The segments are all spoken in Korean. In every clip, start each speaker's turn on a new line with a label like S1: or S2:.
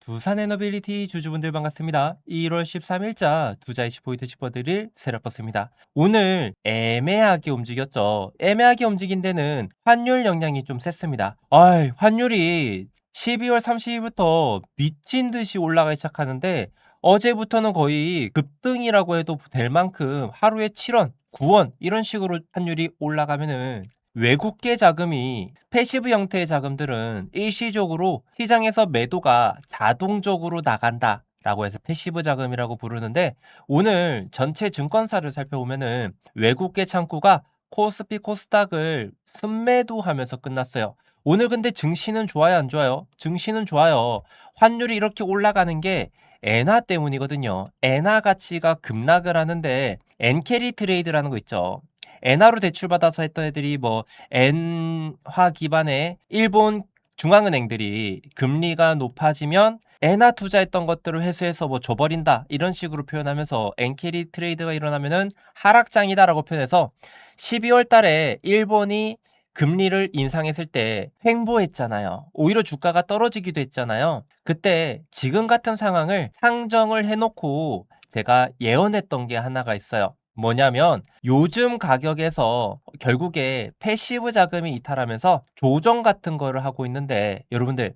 S1: 두산 에너빌리티 주주분들 반갑습니다. 1월 13일자 투자 이시 포인트 짚어드릴 세라버스입니다. 오늘 애매하게 움직였죠. 애매하게 움직인 데는 환율 영향이 좀 셌습니다. 아이, 환율이 12월 30일부터 미친 듯이 올라가기 시작하는데 어제부터는 거의 급등이라고 해도 될 만큼 하루에 7원, 9원 이런 식으로 환율이 올라가면은 외국계 자금이 패시브 형태의 자금들은 일시적으로 시장에서 매도가 자동적으로 나간다. 라고 해서 패시브 자금이라고 부르는데 오늘 전체 증권사를 살펴보면은 외국계 창구가 코스피 코스닥을 순매도하면서 끝났어요. 오늘 근데 증시는 좋아요 안 좋아요? 증시는 좋아요. 환율이 이렇게 올라가는 게 엔화 때문이거든요. 엔화 가치가 급락을 하는데 엔캐리 트레이드라는 거 있죠. 엔화로 대출받아서 했던 애들이 뭐 엔화 기반의 일본 중앙은행들이 금리가 높아지면 엔화 투자했던 것들을 회수해서 뭐 줘버린다 이런 식으로 표현하면서 엔캐리 트레이드가 일어나면은 하락장이다라고 표현해서 12월 달에 일본이 금리를 인상했을 때 횡보했잖아요. 오히려 주가가 떨어지기도 했잖아요. 그때 지금 같은 상황을 상정을 해놓고 제가 예언했던 게 하나가 있어요. 뭐냐면 요즘 가격에서 결국에 패시브 자금이 이탈하면서 조정 같은 거를 하고 있는데 여러분들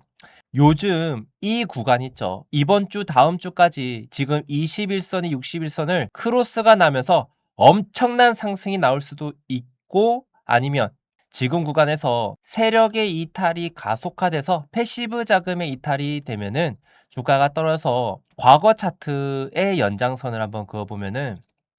S1: 요즘 이 구간 있죠. 이번 주 다음 주까지 지금 21선이 61선을 크로스가 나면서 엄청난 상승이 나올 수도 있고 아니면 지금 구간에서 세력의 이탈이 가속화돼서 패시브 자금의 이탈이 되면은 주가가 떨어져서 과거 차트의 연장선을 한번 그어보면은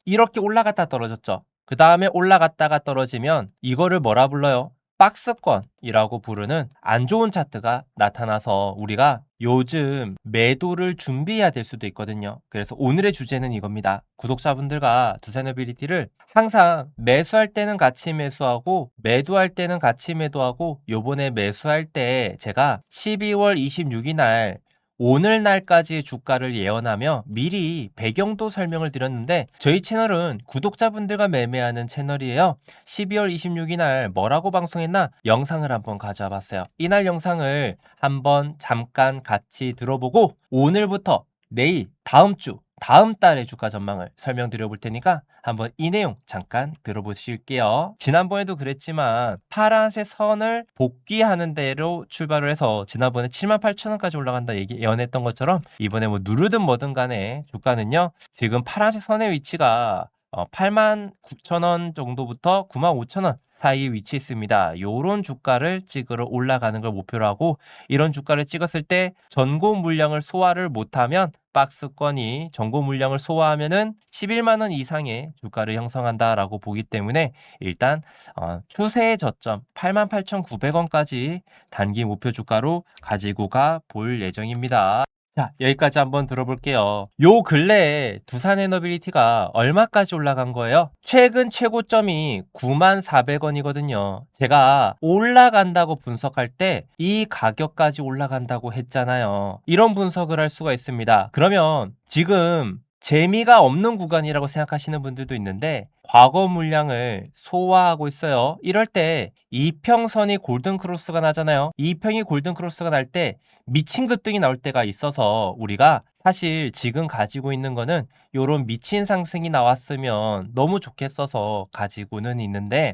S1: 이렇게 올라갔다 떨어졌죠. 그 다음에 올라갔다가 떨어지면 이거를 뭐라 불러요? 박스권이라고 부르는 안 좋은 차트가 나타나서 우리가 요즘 매도를 준비해야 될 수도 있거든요. 그래서 오늘의 주제는 이겁니다. 구독자분들과 두산어빌리티를 항상 매수할 때는 같이 매수하고 매도할 때는 같이 매도하고 요번에 매수할 때 제가 12월 26일 날 오늘 날까지의 주가를 예언하며 미리 배경도 설명을 드렸는데 저희 채널은 구독자분들과 매매하는 채널이에요. 12월 26일 날 뭐라고 방송했나 영상을 한번 가져와 봤어요. 이날 영상을 한번 잠깐 같이 들어보고 오늘부터 내일 다음 주 다음 달의 주가 전망을 설명드려 볼 테니까 한번 이 내용 잠깐 들어보실게요. 지난번에도 그랬지만 파란색 선을 복귀하는 대로 출발을 해서 지난번에 7만 8천 원까지 올라간다 얘기 예언했던 것처럼 이번에 뭐 누르든 뭐든 간에 주가는요. 지금 파란색 선의 위치가 어, 8만 9천 원 정도부터 9만 5천 원 사이에 위치해 있습니다. 요런 주가를 찍으러 올라가는 걸 목표로 하고 이런 주가를 찍었을 때 전고 물량을 소화를 못하면 박스권이 전고 물량을 소화하면은 11만 원 이상의 주가를 형성한다라고 보기 때문에 일단 어, 추세의 저점 88,900원까지 단기 목표 주가로 가지고 가 볼 예정입니다. 자, 여기까지 한번 들어볼게요. 요 근래에 두산 에너빌리티가 얼마까지 올라간 거예요? 최근 최고점이 94,400원이거든요. 제가 올라간다고 분석할 때 이 가격까지 올라간다고 했잖아요. 이런 분석을 할 수가 있습니다. 그러면 지금 재미가 없는 구간이라고 생각하시는 분들도 있는데 과거 물량을 소화하고 있어요. 이럴 때 이평선이 골든 크로스가 나잖아요. 이평이 골든 크로스가 날 때 미친 급등이 나올 때가 있어서 우리가 사실 지금 가지고 있는 거는 요런 미친 상승이 나왔으면 너무 좋겠어서 가지고는 있는데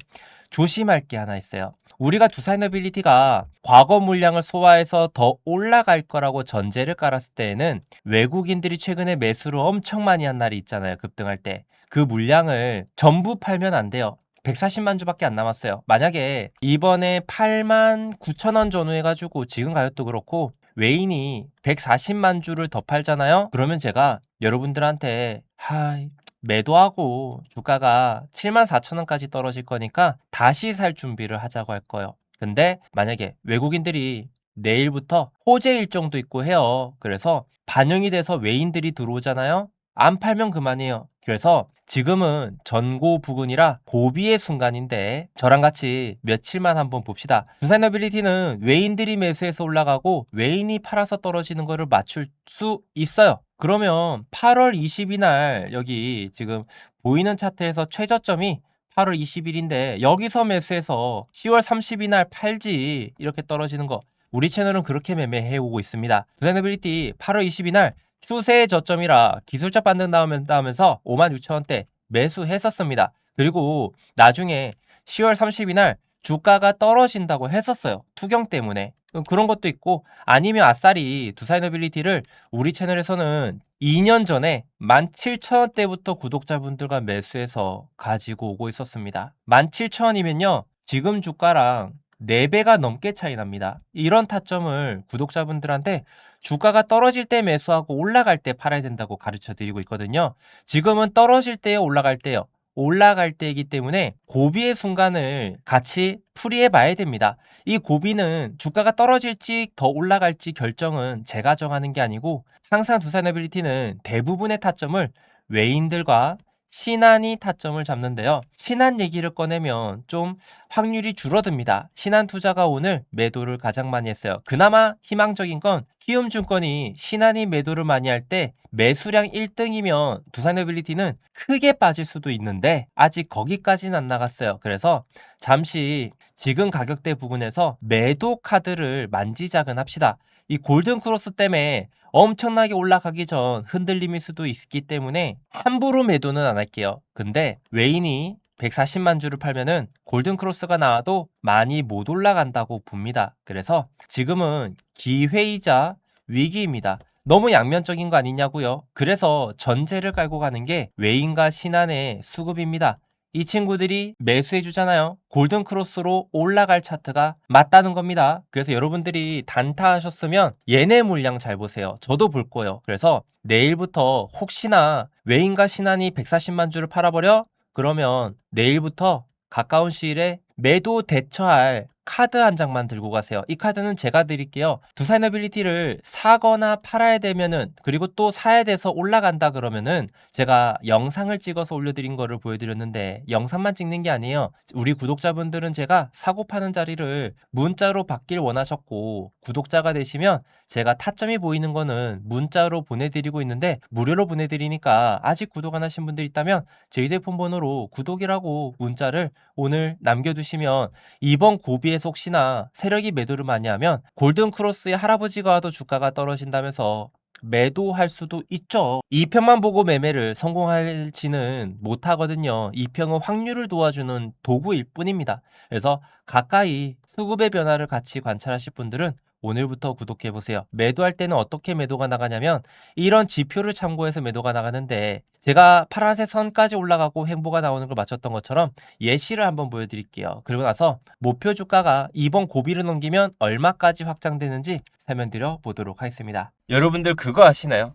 S1: 조심할 게 하나 있어요. 우리가 두산너빌리티가 과거 물량을 소화해서 더 올라갈 거라고 전제를 깔았을 때에는 외국인들이 최근에 매수를 엄청 많이 한 날이 있잖아요. 급등할 때. 그 물량을 전부 팔면 안 돼요. 140만 주밖에 안 남았어요. 만약에 이번에 8만 9천 원 전후 해가지고 지금 가격도 그렇고 외인이 140만 주를 더 팔잖아요. 그러면 제가 여러분들한테 하이 매도하고 주가가 7만 4천 원까지 떨어질 거니까 다시 살 준비를 하자고 할 거예요. 근데 만약에 외국인들이 내일부터 호재 일정도 있고 해요. 그래서 반영이 돼서 외인들이 들어오잖아요. 안 팔면 그만이에요. 그래서 지금은 전고 부근이라 고비의 순간인데 저랑 같이 며칠만 한번 봅시다. 두산너빌리티는 외인들이 매수해서 올라가고 외인이 팔아서 떨어지는 거를 맞출 수 있어요. 그러면 8월 20일 날 여기 지금 보이는 차트에서 최저점이 8월 20일인데 여기서 매수해서 10월 30일 날 팔지 이렇게 떨어지는 거 우리 채널은 그렇게 매매해 오고 있습니다. 두산노빌리티 8월 20일 날 추세 저점이라 기술적 반등 나오면서 56,000원대 매수했었습니다. 그리고 나중에 10월 30일 날 주가가 떨어진다고 했었어요. 투경 때문에. 그런 것도 있고 아니면 아싸리 두사이너빌리티를 우리 채널에서는 2년 전에 17,000원대부터 구독자분들과 매수해서 가지고 오고 있었습니다. 17,000원이면요. 지금 주가랑 4배가 넘게 차이 납니다. 이런 타점을 구독자분들한테 주가가 떨어질 때 매수하고 올라갈 때 팔아야 된다고 가르쳐 드리고 있거든요. 지금은 떨어질 때요, 올라갈 때요. 올라갈 때이기 때문에 고비의 순간을 같이 풀이해 봐야 됩니다. 이 고비는 주가가 떨어질지 더 올라갈지 결정은 제가 정하는 게 아니고 항상 두산에빌리티는 대부분의 타점을 외인들과 친한이 타점을 잡는데요. 친한 얘기를 꺼내면 좀 확률이 줄어듭니다. 친한 투자가 오늘 매도를 가장 많이 했어요. 그나마 희망적인 건 키움증권이 신한이 매도를 많이 할 때 매수량 1등이면 두산에빌리티는 크게 빠질 수도 있는데 아직 거기까지는 안 나갔어요. 그래서 잠시 지금 가격대 부분에서 매도 카드를 만지작은 합시다. 이 골든 크로스 때문에 엄청나게 올라가기 전 흔들림일 수도 있기 때문에 함부로 매도는 안 할게요. 근데 외인이 140만 주를 팔면은 골든 크로스가 나와도 많이 못 올라간다고 봅니다. 그래서 지금은 기회이자 위기입니다. 너무 양면적인 거 아니냐고요. 그래서 전제를 깔고 가는 게 외인과 신한의 수급입니다. 이 친구들이 매수해 주잖아요. 골든 크로스로 올라갈 차트가 맞다는 겁니다. 그래서 여러분들이 단타하셨으면 얘네 물량 잘 보세요. 저도 볼 거예요. 그래서 내일부터 혹시나 외인과 신한이 140만 주를 팔아버려? 그러면 내일부터 가까운 시일에 매도 대처할 카드 한 장만 들고 가세요. 이 카드는 제가 드릴게요. 두사이너빌리티를 사거나 팔아야 되면은 그리고 또 사야 돼서 올라간다 그러면은 제가 영상을 찍어서 올려드린 거를 보여드렸는데 영상만 찍는 게 아니에요. 우리 구독자분들은 제가 사고 파는 자리를 문자로 받길 원하셨고 구독자가 되시면 제가 타점이 보이는 거는 문자로 보내드리고 있는데 무료로 보내드리니까 아직 구독 안 하신 분들 있다면 제 휴대폰 번호로 구독이라고 문자를 오늘 남겨두시면 이번 고비 에서 혹시나 세력이 매도를 많이 하면 골든 크로스의 할아버지가 와도 주가가 떨어진다면서 매도할 수도 있죠. 2평만 보고 매매를 성공할지는 못하거든요. 2평은 확률을 도와주는 도구일 뿐입니다. 그래서 가까이 수급의 변화를 같이 관찰하실 분들은 오늘부터 구독해 보세요. 매도할 때는 어떻게 매도가 나가냐면 이런 지표를 참고해서 매도가 나가는데 제가 파란색 선까지 올라가고 행보가 나오는 걸 맞췄던 것처럼 예시를 한번 보여드릴게요. 그리고 나서 목표 주가가 이번 고비를 넘기면 얼마까지 확장되는지 설명드려 보도록 하겠습니다. 여러분들 그거 아시나요?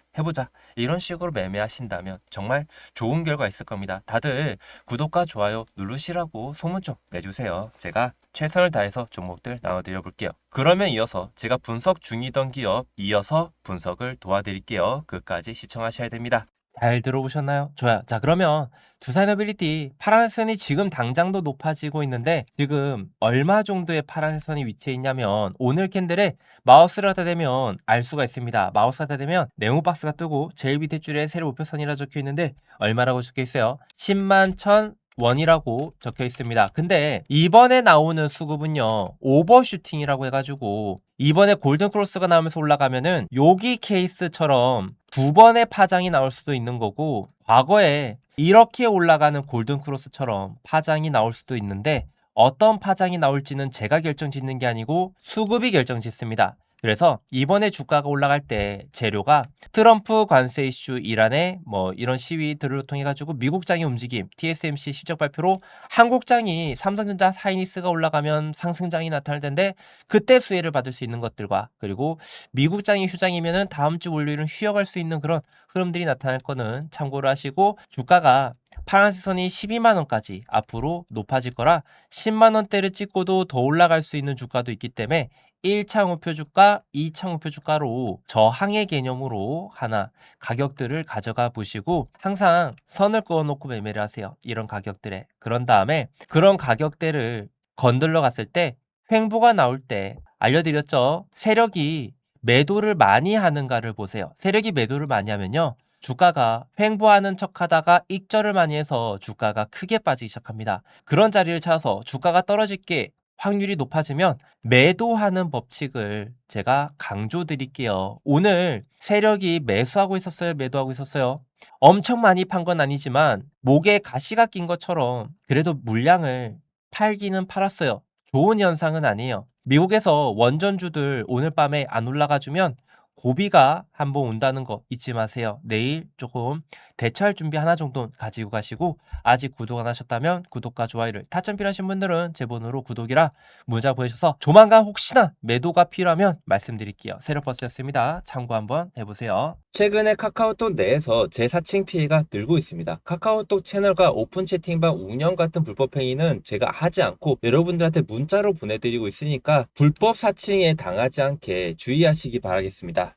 S1: 해보자. 이런 식으로 매매하신다면 정말 좋은 결과 있을 겁니다. 다들 구독과 좋아요 누르시라고 소문 좀 내주세요. 제가 최선을 다해서 종목들 나눠드려 볼게요. 그러면 이어서 제가 분석 중이던 기업 이어서 분석을 도와드릴게요. 끝까지 시청하셔야 됩니다. 잘 들어보셨나요? 좋아요. 자, 그러면 두산너빌리티 파란선이 지금 당장도 높아지고 있는데 지금 얼마 정도의 파란선이 위치해 있냐면 오늘 캔들에 마우스를 하다 대면 알 수가 있습니다. 마우스 하다 대면 네모 박스가 뜨고 제일 밑에 줄에 세로 목표선이라 적혀 있는데 얼마라고 적혀 있어요? 10만 1 원이라고 적혀 있습니다. 근데 이번에 나오는 수급은요, 오버슈팅이라고 해가지고, 이번에 골든 크로스가 나오면서 올라가면은, 여기 케이스처럼 두 번의 파장이 나올 수도 있는 거고, 과거에 이렇게 올라가는 골든 크로스처럼 파장이 나올 수도 있는데, 어떤 파장이 나올지는 제가 결정 짓는 게 아니고, 수급이 결정 짓습니다. 그래서 이번에 주가가 올라갈 때 재료가 트럼프 관세 이슈 이란의 뭐 이런 시위들을 통해 가지고 미국장의 움직임, TSMC 실적 발표로 한국장이 삼성전자 하이니스가 올라가면 상승장이 나타날 텐데 그때 수혜를 받을 수 있는 것들과 그리고 미국장이 휴장이면은 다음 주 월요일은 쉬어갈 수 있는 그런 흐름들이 나타날 거는 참고를 하시고 주가가 파란색 선이 12만 원까지 앞으로 높아질 거라 10만 원대를 찍고도 더 올라갈 수 있는 주가도 있기 때문에 1차 목표 주가, 2차 목표 주가로 저항의 개념으로 하나 가격들을 가져가 보시고 항상 선을 그어 놓고 매매를 하세요. 이런 가격들에. 그런 다음에 그런 가격대를 건들러 갔을 때 횡보가 나올 때 알려드렸죠. 세력이 매도를 많이 하는가를 보세요. 세력이 매도를 많이 하면요. 주가가 횡보하는 척 하다가 익절을 많이 해서 주가가 크게 빠지기 시작합니다. 그런 자리를 찾아서 주가가 떨어질 게 확률이 높아지면 매도하는 법칙을 제가 강조 드릴게요. 오늘 세력이 매수하고 있었어요? 매도하고 있었어요? 엄청 많이 판 건 아니지만 목에 가시가 낀 것처럼 그래도 물량을 팔기는 팔았어요. 좋은 현상은 아니에요. 미국에서 원전주들 오늘 밤에 안 올라가 주면 고비가 한번 온다는 거 잊지 마세요. 내일 조금 대처할 준비 하나 정도 가지고 가시고 아직 구독 안 하셨다면 구독과 좋아요를 타점 필요하신 분들은 제 번호로 구독이라 문자 보내셔서 조만간 혹시나 매도가 필요하면 말씀드릴게요. 세력버스였습니다. 참고 한번 해보세요.
S2: 최근에 카카오톡 내에서 재사칭 피해가 늘고 있습니다. 카카오톡 채널과 오픈 채팅방 운영 같은 불법 행위는 제가 하지 않고 여러분들한테 문자로 보내드리고 있으니까 불법 사칭에 당하지 않게 주의하시기 바라겠습니다.